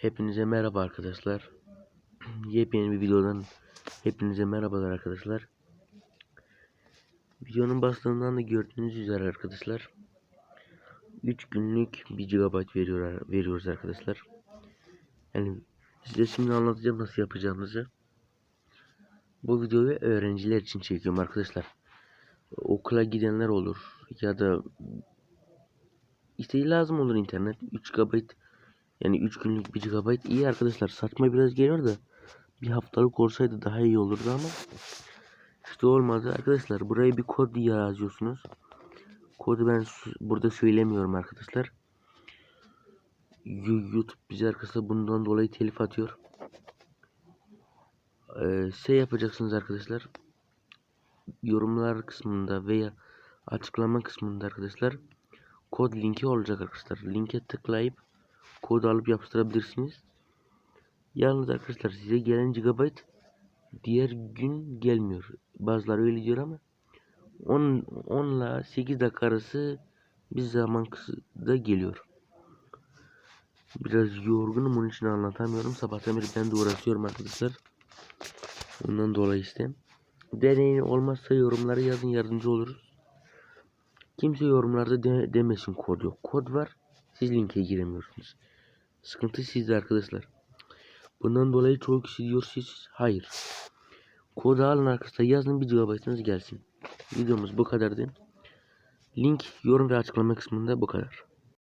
Hepinize merhaba arkadaşlar. Yepyeni bir videodan hepinize merhabalar arkadaşlar. Videonun başlığından da gördüğünüz üzere arkadaşlar. 3 günlük 1 GB veriyor, veriyoruz arkadaşlar. Yani size şimdi anlatacağım nasıl yapacağımızı. Bu videoyu öğrenciler için çekiyorum arkadaşlar. Okula gidenler olur ya da işte lazım olur internet 3 GB yani 3 günlük 1 GB iyi arkadaşlar. Saçma biraz geliyor da bir haftalık olsaydı daha iyi olurdu ama işte olmadı. Arkadaşlar buraya bir kod yazıyorsunuz. Kodu ben burada söylemiyorum arkadaşlar. YouTube bize arkadaşlar bundan dolayı telif atıyor. Ee, şey yapacaksınız arkadaşlar. Yorumlar kısmında veya açıklama kısmında arkadaşlar kod linki olacak arkadaşlar. Linke tıklayıp kod alıp yapıştırabilirsiniz. Yalnız arkadaşlar size gelen GB diğer gün gelmiyor. Bazıları öyle diyor ama 10, 10 ile 8 dakika arası bir zaman da geliyor. Biraz yorgunum onun için anlatamıyorum. Sabahtan beri ben de uğraşıyorum arkadaşlar. Ondan dolayı işte. Deneyin olmazsa yorumları yazın yardımcı oluruz. Kimse yorumlarda de demesin kod yok. Kod var. Siz linke giremiyorsunuz. Sıkıntı sizde arkadaşlar. Bundan dolayı çoğu kişi diyor siz hayır. Kodu alın arkadaşlar yazın bir GB'ınız gelsin. Videomuz bu kadardı. Link yorum ve açıklama kısmında bu kadar.